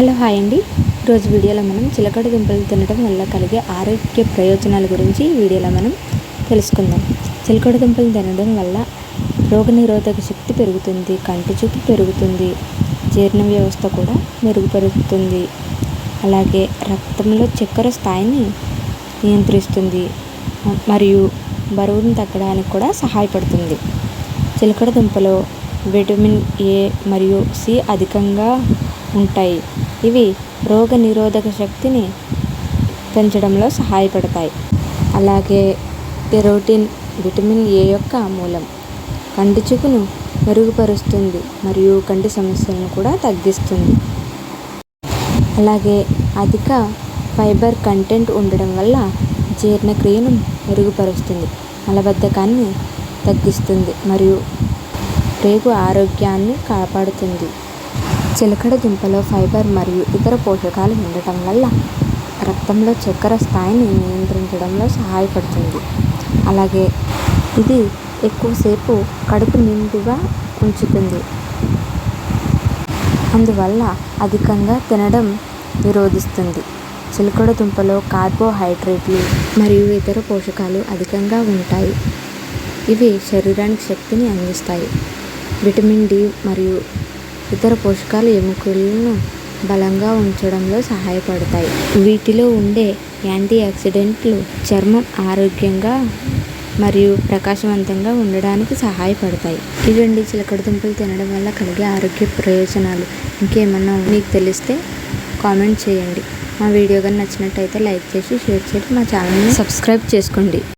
Hello hi అండి. రోజు వీడియోలో మనం చిలకడ దుంపలు తినడం వల్ల కలిగే ఆరోగ్య ప్రయోజనాల గురించి వీడియోలో మనం తెలుసుకుందాం. చిలకడ దుంపలు తినడం వల్ల రోగనిరోధక శక్తి పెరుగుతుంది కంటి చూపు పెరుగుతుంది జీర్ణ వ్యవస్థ కూడా మెరుగుపరుస్తుంది అలాగే రక్తంలో చక్కెర స్థాయిని నియంత్రిస్తుంది మరియు బరువును తగ్గడానికి కూడా సహాయపడుతుంది. చిలకడ దుంపలో విటమిన్ ఏ మరియు సి అధికంగా ఉంటాయి. ఇవి రోగ నిరోధక శక్తిని పెంచడంలో సహాయపడతాయి. అలాగే కెరోటిన్ విటమిన్ ఏ యొక్క మూలం కంటి చూపును మెరుగుపరుస్తుంది మరియు కంటి సమస్యలను కూడా తగ్గిస్తుంది. అలాగే అధిక ఫైబర్ కంటెంట్ ఉండడం వల్ల జీర్ణక్రియను మెరుగుపరుస్తుంది మలబద్ధకాన్ని తగ్గిస్తుంది మరియు రేగు ఆరోగ్యాన్ని కాపాడుతుంది. చిలకడ దుంపలో ఫైబర్ మరియు ఇతర పోషకాలు ఉండటం వల్ల రక్తంలో చక్కెర స్థాయిని నియంత్రించడంలో సహాయపడుతుంది. అలాగే ఇది ఎక్కువసేపు కడుపు నిండుగా ఉంచుతుంది. అందువల్ల అధికంగా తినడం నిరోధిస్తుంది. చిలకడ దుంపలో కార్బోహైడ్రేట్లు మరియు ఇతర పోషకాలు అధికంగా ఉంటాయి. ఇవి శరీరానికి శక్తిని అందిస్తాయి. విటమిన్ డి మరియు ఇతర పోషకాలు ఎముకలను బలంగా ఉంచడంలో సహాయపడతాయి. వీటిలో ఉండే యాంటీ ఆక్సిడెంట్లు చర్మం ఆరోగ్యంగా మరియు ప్రకాశవంతంగా ఉండడానికి సహాయపడతాయి. ఇవండి చిలకడ దుంపలు తినడం వల్ల కలిగే ఆరోగ్య ప్రయోజనాలు ఇంకేమన్నా మీకు తెలిస్తే కామెంట్ చేయండి. మా వీడియో కానీ నచ్చినట్టయితే లైక్ చేసి షేర్ చేసి మా ఛానల్ని సబ్స్క్రైబ్ చేసుకోండి.